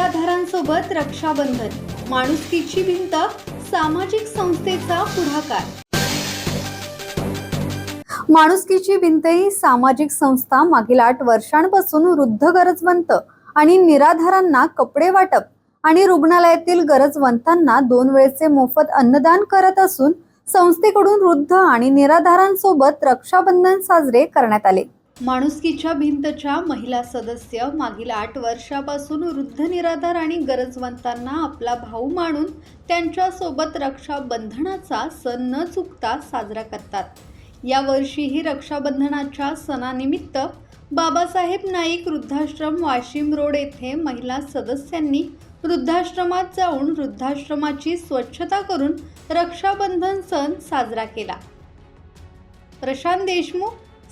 निराधारांसोबत रक्षाबंधन माणुसकीची भिंत सामाजिक संस्थेचा पुढाकार. माणुसकीची भिंत ही सामाजिक संस्था मागील आठ वर्षांपासून वृद्ध गरजवंत आणि निराधारांना कपडे वाटप आणि रुग्णालयातील गरजवंतांना दोन वेळचे मोफत अन्नदान करत असून संस्थेकडून वृद्ध आणि निराधारांसोबत रक्षाबंधन साजरे करण्यात आले. माणुसकीच्या भिंतच्या महिला सदस्य मागील आठ वर्षापासून वृद्ध निराधार आणि गरजवंतांना आपला भाऊ मानून त्यांच्यासोबत रक्षाबंधनाचा सण न चुकता साजरा करतात. यावर्षीही रक्षाबंधनाच्या सणानिमित्त बाबासाहेब नाईक वृद्धाश्रम वाशिम रोड येथे महिला सदस्यांनी वृद्धाश्रमात जाऊन वृद्धाश्रमाची स्वच्छता करून रक्षाबंधन सण साजरा केला. प्रशांत देशमुख